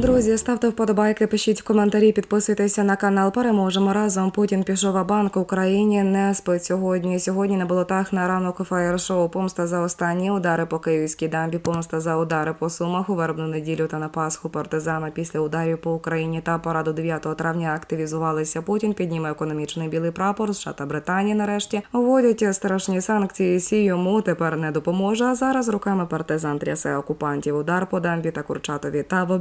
Друзі, ставте вподобайки, пишіть в коментарі, підписуйтеся на канал. Переможемо разом. Путін пішов в банк Україні. Не спить сьогодні. Сьогодні на болотах на ранок фаєр-шоу. Помста за останні удари по київській дамбі. Помста за удари по сумах у вербну неділю та на Пасху. Партизана після ударів по Україні та параду 9 травня активізувалися. Путін підніме економічний білий прапор. США та Британії нарешті вводять страшні санкції. Сі йому тепер не допоможе. А зараз руками партизан трясе окупантів. Удар по дамбі та Курчатові. Та в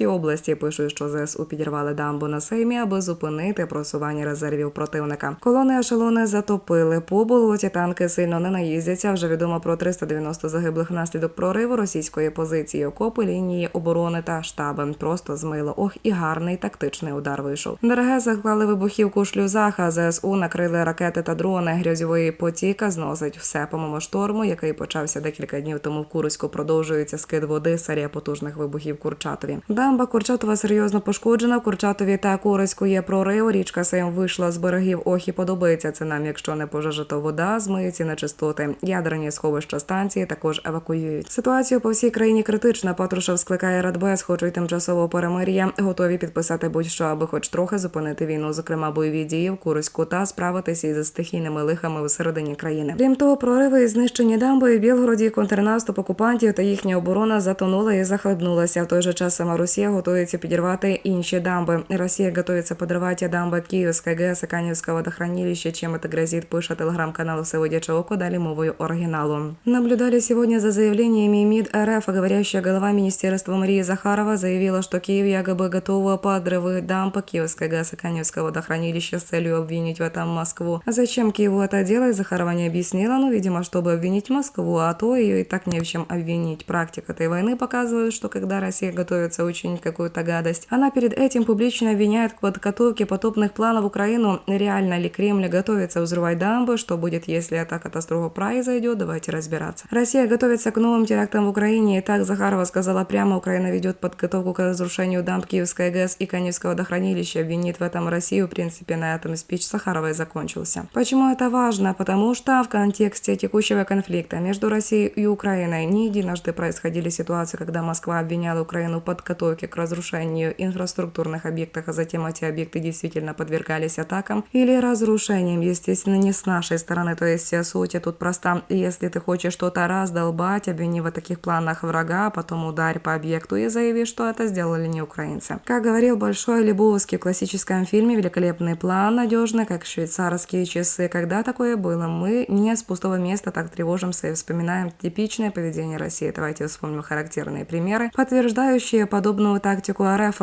Білгородській області пишуть, що ЗСУ підірвали дамбу на Сеймі, аби зупинити просування резервів противника. Колони ешелони затопили. По болоті танки сильно не наїздяться. Вже відомо про 390 загиблих внаслідок прориву російської позиції, окопи, лінії оборони та штаби. Просто змило. Ох, і гарний тактичний удар вийшов. ДРГ заклали вибухівку у шлюзах, а ЗСУ накрили ракети та дрони. Грязьової потіка зносить все помимо шторму, який почався декілька днів тому в Курську. Продовжується скид води, серія потужних вибухів Курчатові. Дамба Курчатова серйозно пошкоджена. В Курчатові та Курську є прорив. Річка Сейм вийшла з берегів. Ох і подобається це нам, якщо не пожежа, то вода змиється нечистоти. Ядерні сховища станції також евакуюють. Ситуація по всій країні критична. Патрушев скликає Радбез, хочуть тимчасового перемир'я. Готові підписати будь-що, аби хоч трохи зупинити війну, зокрема бойові дії в Курську та справитися із стихійними лихами всередині країни. Крім того, прориви і знищені дамби в Білгороді контрнаступ окупантів та їхня оборона затонула і захлебнулася. В той же час сама Росія готується підірвати інші дамби. Росія готується подривати дамби Київська ГЕС і Канівського водохранилища. Чем это грозит, пише телеграм-канал «Всеводяче око», далі мовою оригіналу. Наблюдали сегодня за заявлениями МИД РФ, говорящая голова Министерства Мария Захарова заявила, что Киев якобы готова подрывы дамб Киевской ГЭС и Каневского водохранилища с целью обвинить в этом Москву. А зачем Киеву это делать, Захарова не объяснила, ну, видимо, чтобы обвинить Москву, а то ее и так не в чем обвинить. Практика этой войны показывает, что когда Россия готовится учинить какую-то гадость, она перед этим публично обвиняет в подготовке потопных планов Украину. Реально ли Кремль готовится взрывать дамбы? Что будет, если эта катастрофа произойдет? Давайте разбираться. Россия готовится к новым терактам в Украине. И так Захарова сказала прямо, Украина ведет подготовку к разрушению дамб Киевской ГЭС и Каневского водохранилища. Обвинит в этом Россию. В принципе, на этом спич Захаровой закончился. Почему это важно? Потому что в контексте текущего конфликта между Россией и Украиной не единожды происходили ситуации, когда Москва обвиняла Украину в подготовке к разрушению инфраструктурных объектов, а затем эти объекты действительно подвергались атакам или разрушениям, естественно, не с нашей стороны. То есть э, суть тут проста. Если ты хочешь что-то раздолбать, обвини в таких планах врага, а потом ударь по объекту и заяви, что это сделали не украинцы. Как говорил Большой Лебовский в классическом фильме «Великолепный план», надежный, как швейцарские часы. Когда такое было? Мы не с пустого места так тревожимся и вспоминаем типичное поведение России. Давайте вспомним характерные примеры, подтверждающие подобную тактику РФ.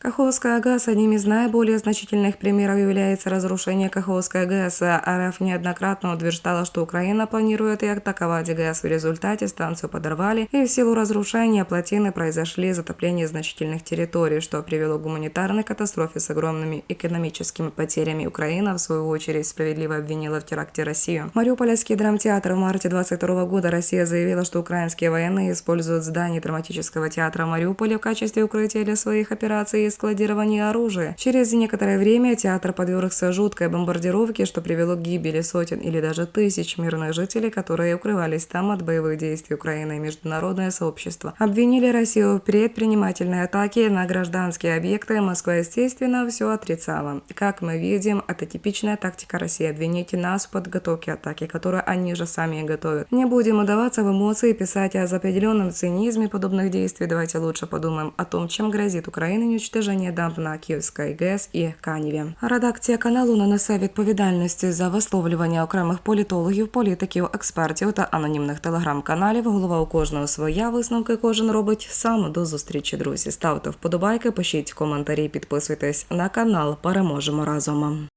Каховская ГАЗ одним из наиболее значительных примеров является разрушение Каховской ГАЗ. РФ неоднократно утверждала, что Украина планирует и атаковать ГАЗ. В результате станцию подорвали, и в силу разрушения плотины произошли затопления значительных территорий, что привело к гуманитарной катастрофе с огромными экономическими потерями. Украина, в свою очередь, справедливо обвинила в теракте Россию. Мариупольский драмтеатр в марте 22 года Россия заявила, что украинские военные используют здание драматического театра Мариуполя в качестве укрытия для своих операций и складирования оружия. Через некоторое время театр подвергся жуткой бомбардировке, что привело к гибели сотен или даже тысяч мирных жителей, которые укрывались там от боевых действий Украины и международное сообщество. Обвинили Россию в предпринимательной атаке на гражданские объекты. Москва, естественно, все отрицала. Как мы видим, это типичная тактика России обвинить нас в подготовке атаки, которую они же сами и готовят. Не будем удаваться в эмоции писать о определенном цинизме подобных действий. Давайте лучше подумаем о том, чем грозит Украине уничтожение дамб на Київській ГЕС і Каніві. Редакція каналу нанесе відповідальності за висловлювання окремих політологів, політиків, експертів та анонімних телеграм-каналів. Голова у кожного своя висновки кожен робить сам. До зустрічі, друзі. Ставте вподобайки, пишіть коментарі, підписуйтесь на канал. Переможемо разом.